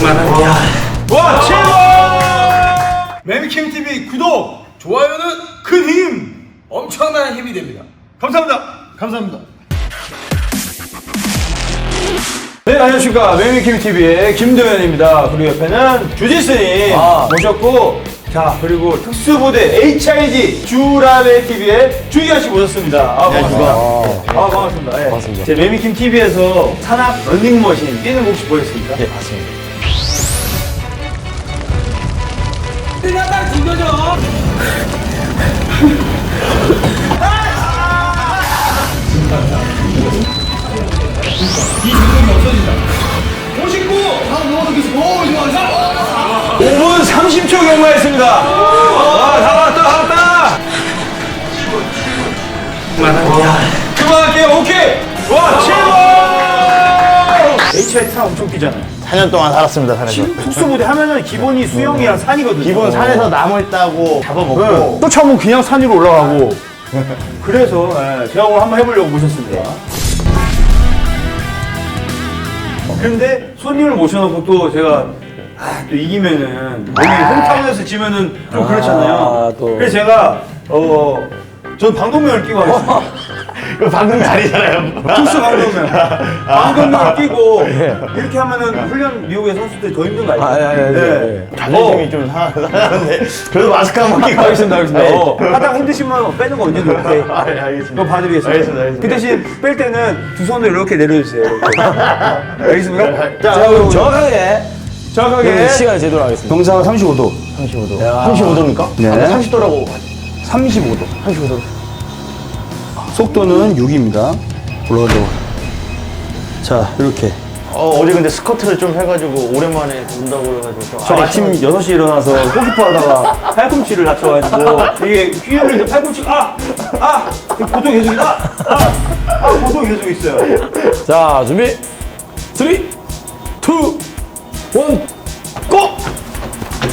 와 최고! 매미킴 TV 구독, 좋아요는 큰 힘, 엄청난 힘이 됩니다. 감사합니다. 감사합니다. 네 안녕하십니까 매미킴 TV의 김도현입니다. 그리고 옆에는 주지스님 모셨고 자 그리고 특수부대 HID 주라베 TV의 주희아 씨 모셨습니다. 아 반갑습니다. 아 반갑습니다. 예. 반갑습니다. 제 매미킴 TV에서 산악 런닝머신 뛰는 거 혹시 보셨습니까? 네, 맞습니다. 오 5분 30초 경과했습니다. 와, 다 왔다, 다 왔다. 그만할게요, 오케이. 와, 최고! HI 산 엄청 뛰잖아요. 4년 동안 살았습니다, 산에서. 특수부대 하면은 기본이 수영이랑 산이거든요. 기본 산에서 나물 따고 잡아먹고. 네. 또 처음은 그냥 산 위로 올라가고. 그래서 예, 제가 오늘 한번 해보려고 모셨습니다. 근데 손님을 모셔놓고 또 제가 아, 또 이기면은 여기 홈타운에서 지면은 좀 그렇잖아요. 또. 그래서 제가 어, 전 방독면을 끼고 하겠습니다. 이거 방금 아니잖아요. 특수 방독면. 방독면을 끼고 이렇게 하면은 훈련 미국의 선수들이 더 힘든 거 알죠? 아, 예, 예, 네. 자존심이 어. 좀 상- 상하는데. 그래도 마스크 한번 끼고 알겠습니다, 알겠습니다. 네. 어, 하다가 힘드시면 빼는 거 언제든 오케이. 아, 예, 알겠습니다. 그거 봐드리겠습니다. 알겠습니다, 알겠습니다. 그 대신 뺄 때는 두 손을 이렇게 내려주세요. 이렇게. 알겠습니까? 자, 자, 그럼 정확하게 정확하게 네, 시간을 제대로 하겠습니다. 경사가 35도. 35도. 35도입니까? 네. 30도라고. 35도. 35도. 속도는 6입니다. 올라가죠. 자, 이렇게. 어, 어제 근데 스쿼트를 좀 해가지고 오랜만에 본다고 그래가지고. 좀 저 아침 6시에 일어나서 골키퍼 하다가 팔꿈치를 다쳐가지고 이게 휘어를 이제 팔꿈치 아! 아! 고통 계속 있- 아! 아! 아! 고통 계속 있어요. 자, 준비. 3, 2, 1, 고!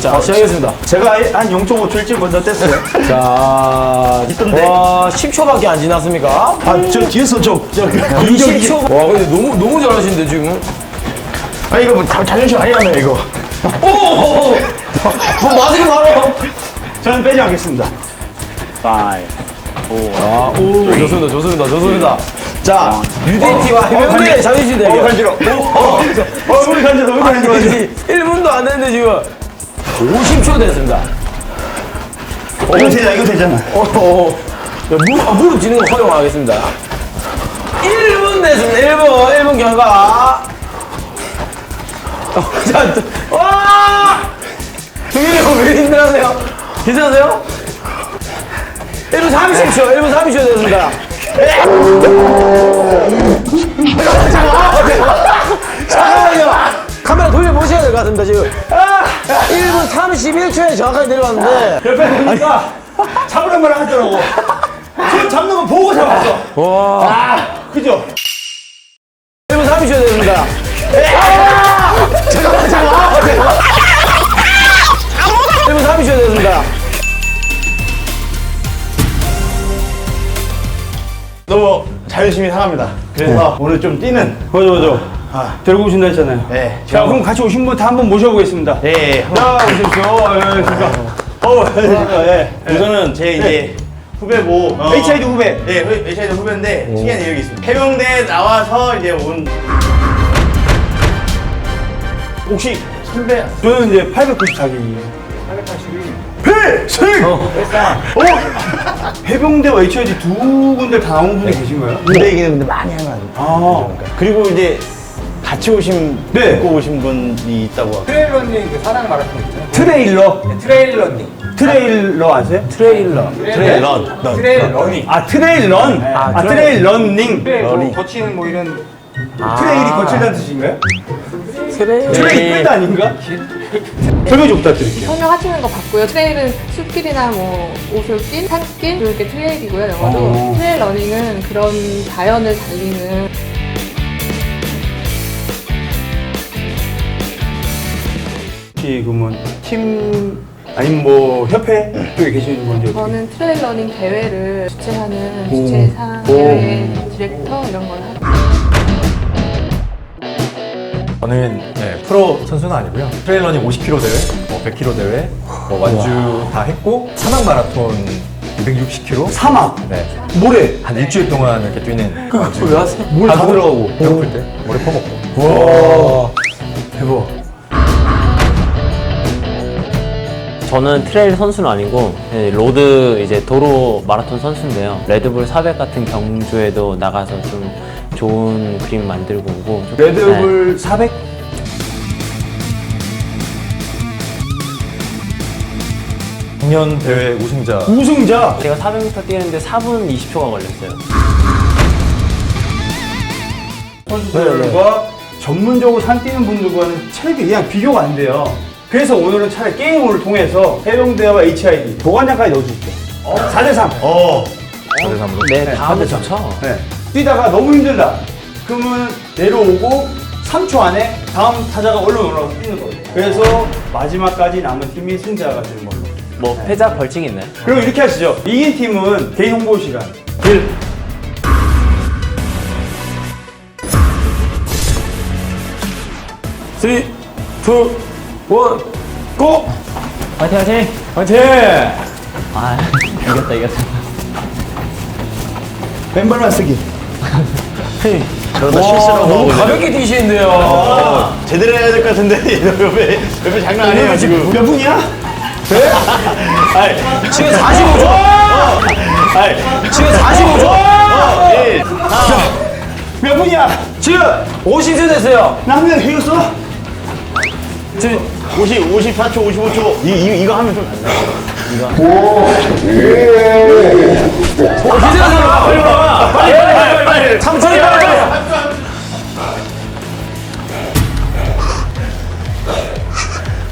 자, 시작하겠습니다. 제가 한 0.5초 일찍 먼저 뗐어요. 자, 있던데. 와, 10초밖에 안 지났습니까? 아, 저 뒤에서 저, 저, 20초. 와, 근데 너무, 너무 잘하시는데, 지금. 아, 이거 뭐 자, 자존심 아니라며, 이거. 뭐, 마스크 바로. 저는 빼지 않겠습니다. 아, 오, 좋습니다, 좋습니다, 좋습니다. 자, UDT와 해병대의 자존심 대결. 어, 간지러. 어, 어, 우리 간지러, 우리 간지러. 1분도 안 됐는데, 지금. 50초 됐습니다. 이거 되잖아, 이거 되잖아. 어, 어. 자, 무, 아, 무릎 지는 거 허용하겠습니다. 1분 됐습니다. 1분, 1분 결과. 어, 자, 또- 와! 동현이 형왜 힘들어하세요? 괜찮으세요? 1분 30초, 1분 30초 됐습니다. 1분 31초에 정확하게 내려왔는데. 옆에 보니까 잡으란 말을 하더라고. 지금 잡는 거 보고 잡았어. 와. 아, 그죠? 1분 30초 됐습니다. 1분 30초 됐습니다. 너무 자존심이 상합니다. 그래서 오늘 좀 뛰는. 맞아, 맞아. 아, 데리고 오신다 했잖아요. 네. 자, 그럼 같이 오신 분 다 한번 모셔보겠습니다. 예, 예. 한번 자, 오십시오. 예, 안녕하십니까. 어, 안녕하십니까. 예. 우선은 제 이제 후배고 어, HID 후배. 네, 후- HID 후배인데 특이한 이력이 있습니다. 해병대 나와서 이제 온 혹시 선배 저는 이제 894기. 882. 필승! 어. 해병대와 HID 두 군데 다 나온 분이 계신가요? 군대 얘기는 근데 많이 하면 안 돼. 아. 그리고 이제 같이 오신 네. 듣고 오신 분이 있다고 하고 트레일러닝 그 사랑 마라톤 있잖아요. 트레일러? 트레일러닝. 트레일러 아세요? 트레일러. 트레일런 런. 트레일러닝. 아, 트레일런? 아, 트레일 런닝. 트레일 뭐 거치는 뭐 이런 트레일이 거칠다는 뜻인가요? 트레일. 트레일 끌다 아닌가? 설명 좀 부탁드릴게요. 설명하시는 거 봤고요. 트레일은 숲길이나 뭐 오솔길, 산길 이렇게 트레일이고요. 영어로 어. 트레일 러닝은 그런 자연을 달리는 혹시 그러면 팀 아니면 뭐 협회 쪽에 계시는 건지 어떻게? 저는 트레일 러닝 대회를 주최하는 오. 주최사 오. 대회 디렉터 이런 걸 하고 저는 네, 프로 선수는 아니고요. 트레일러닝 50km 대회, 뭐 100km 대회, 뭐 완주 다 했고 사막 마라톤 260km. 사막. 네. 모래. 한 일주일 동안 이렇게 뛰는 완주. 왜 하세요? 물다 들어가고. 배고플 때 머리 퍼먹고. 와. 대박. 저는 트레일 선수는 아니고 네, 로드 이제 도로 마라톤 선수인데요. 레드불 400 같은 경주에도 나가서 좀 좋은 그림 만들고 오고 좀- 네. 레드불 400? 작년 대회 우승자. 우승자. 네. 제가 400m 뛰는데 4분 20초가 걸렸어요. 선수들과 전문적으로 산 뛰는 분들과는 체력이 그냥 비교가 안 돼요. 그래서 오늘은 차라리 게임을 통해서 해병대와 HID 도관장까지 넣어줄게. 4대3. 어. 다들 삼으로. 네, 다 하면 좋죠. 네. 뛰다가 너무 힘들다. 그러면 내려오고 3초 안에 다음 타자가 얼른 올라가서 뛰는 거예요. 그래서 마지막까지 남은 팀이 승자가 되는 걸로. 뭐 패자 벌칙 있나요? 그럼 이렇게 하시죠. 이긴 팀은 개인 홍보 시간. 1. 쓰리, 투, 원, 고! 화이팅 화이팅! 화이팅! 아 이겼다 이겼다. 왼발만 쓰기. 저러다 와, 실수라고 너무 가볍게 뛰시는데요. 어, 제대로 해야 될 것 같은데 옆에 옆에 장난 아니에요 지금. 몇 분이야? 아이, 지금 45초! 아이, 지금 45초! 예. 몇 분이야? 지금 50초 됐어요. 남면 헤었어? 지금 50, 54초, 55초. 이, 이, 이거 하면 좀 낫네. 기세요, 빨리 와! 빨리, 빨리, 빨리, 빨리! 3초, 빨리, 빨리!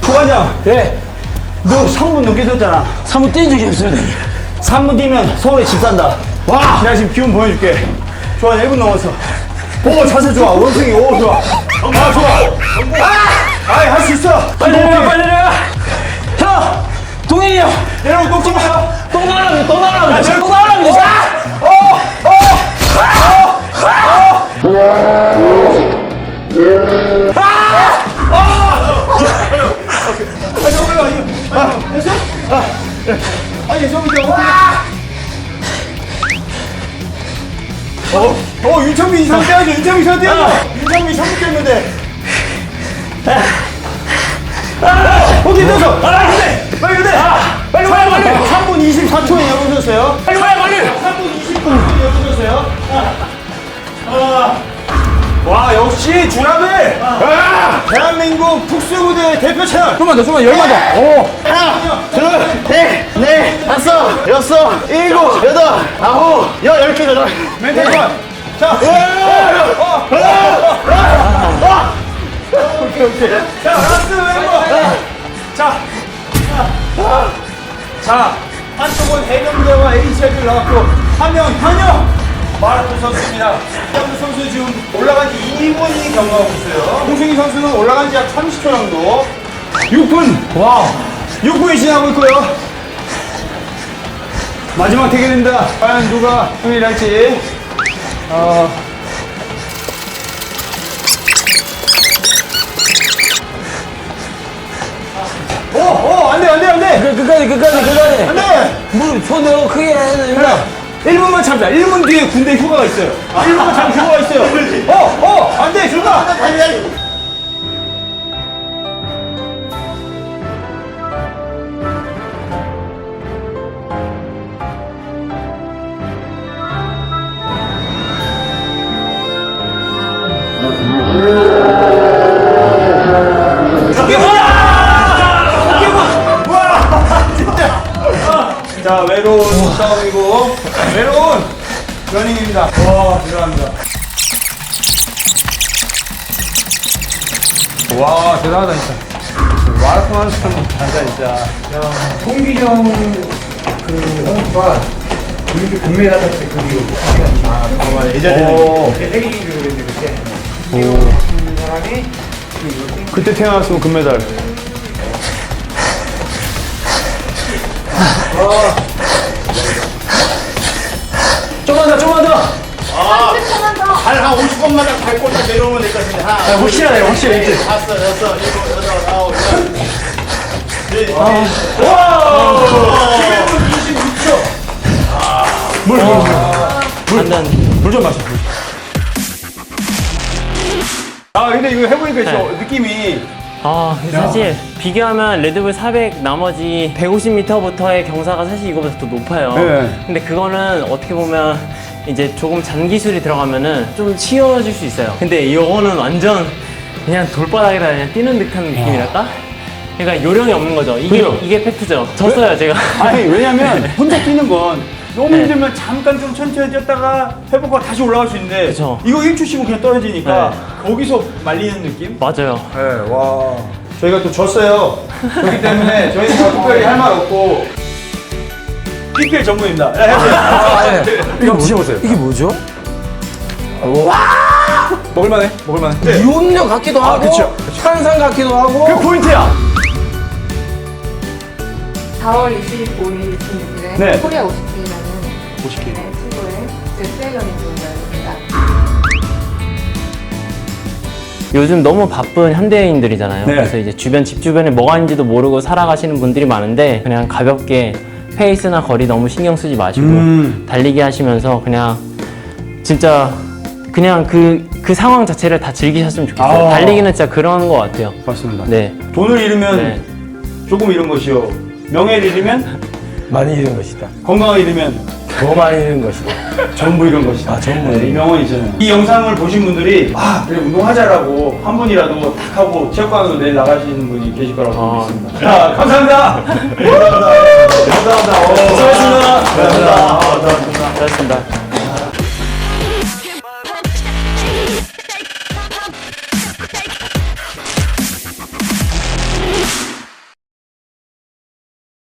도관장, 네, 너 3분 넘게 뛰었잖아. 3분 뛴 적이 없습니다. 3분 뛰면 서울에 집 산다. 와! 내가 지금 기운 보여줄게. 좋아, 1분 넘었어. 오, 자세 좋아. 원숭이, 오, 좋아. 아, 좋아. 아! 아이, 할 수 있어. 빨리 내려, 빨리 내려! 형! 동현이 형! 내려오고 똥좀 마. 똥 나가랍니다, 똥 나가랍니다, 똥 나가랍니다! 윤창민 이상 떼야지. 윤창민 이상 떼야지. 윤창민 3분 깼는데. 어디 됐어? 아, 근데! 빨리 근데! 빨리 와요, 빨리! 3분 24초에 열어줬어요. 빨리 와요, 빨리! 3분 29초에 열어줬어요. 와, 역시 주라벨! 대한민국 특수부대 대표 채널! 좀만 더, 좀만 열만 더. 오. 하나, 둘, 셋, 넷, 다섯, 여섯, 일곱, 여덟, 아홉, 열, 열 개, 여덟. 멘탈 자, 오케이, 오케이. 자, 라스트 멤버. 자, 자, 한쪽은 해병대와 HI를 나왔고, 한명 현역 마라톤 선수입니다. 현역 선수 지금 올라간 지 2분이 경과하고 있어요. 홍승희 선수는 올라간 지 약 30초 정도. 6분. 와. 6분이 지나고 있고요. 마지막 대결입니다. 과연 누가 승리를 할지. 어. 오, 오, 안 돼, 안 돼, 안 돼! 그, 끝까지, 끝까지, 끝까지. 안 돼! 무릎 손 너무 크게 해야 자, 1분만 참자. 1분 뒤에 군대 휴가가 있어요. 1분만 참 휴가가 있어요. 어, 어, 안 돼, 휴가! 자, 싸움이고, 외로운 러닝입니다. 와, 대단합니다. 와, 대단하다, 진짜. 마라톤 하는 사람 잘한다, 진짜. 홍기정 그 선수가 올림픽 금메달 땄을 때 그리고 오, 세계기록을 했는데 그때 그 사람이 그때 태어났으면 금메달. 좀만 더, 좀만 더. 한 10초만 더. 발한 50번마다 밟고 딱 내려오면 될 것 같은데. 하나, 둘, 확실하네, 셋, 확실해, 넷, 이제. 다섯, 여섯, 일곱, 여덟, 아홉, 열. 네, 한잔 물좀 마셔. 물. 아 근데 이거 해보니까 진짜 느낌이 아, 사실 비교하면 레드불 400 나머지 150m부터의 경사가 사실 이거보다 더 높아요. 네. 근데 그거는 어떻게 보면 이제 조금 잔기술이 들어가면은 좀 치워질 수 있어요. 근데 이거는 완전 그냥 돌바닥에다 그냥 뛰는 듯한 느낌이랄까? 그러니까 요령이 없는 거죠. 이게, 그죠? 이게 팩트죠. 졌어요, 제가. 아니 왜냐면 혼자 뛰는 건 너무 네. 힘들면 잠깐 좀 천천히 뛰었다가 회복하고 다시 올라갈 수 있는데 그쵸. 이거 1초 쉬면 그냥 떨어지니까 거기서 말리는 느낌? 맞아요. 네, 와. 저희가 또 졌어요. 그렇기 때문에 저희는 다 특별히 할 말 없고 PPL 전문입니다. 네, 해보세요. 이거 드셔보세요. 이게 뭐죠? 먹을만해? 먹을만해. 네. 이온력 같기도 하고 그쵸. 탄산 같기도 하고 그 포인트야. 4월 25일 금요일에 네. 코리아 50K라는 50K 친구의 제 트레이너님 분입니다. 요즘 너무 바쁜 현대인들이잖아요. 네. 그래서 이제 주변 집 주변에 뭐가 있는지도 모르고 살아가시는 분들이 많은데 그냥 가볍게 페이스나 거리 너무 신경 쓰지 마시고 음. 달리기 하시면서 그냥 진짜 그냥 그, 그 상황 자체를 다 즐기셨으면 좋겠어요. 아. 달리기는 진짜 그런 것 같아요. 맞습니다. 네. 돈을 잃으면 네. 조금 잃은 것이요. 명예를 잃으면 많이 잃은 것이다. 건강을 잃으면 더 많이 잃은 것이다. 전부 이런 것이다. 아, 전부 네, 이 명언이잖아요. 이 영상을 보신 분들이 아 그래 운동하자라고 한 분이라도 딱 하고 체육관으로 내일 나가시는 분이 계실 거라고 아. 믿습니다. 자 감사합니다. 감사합니다. 감사합니다. 오, 수고하셨습니다. 감사합니다. 그렇습니다.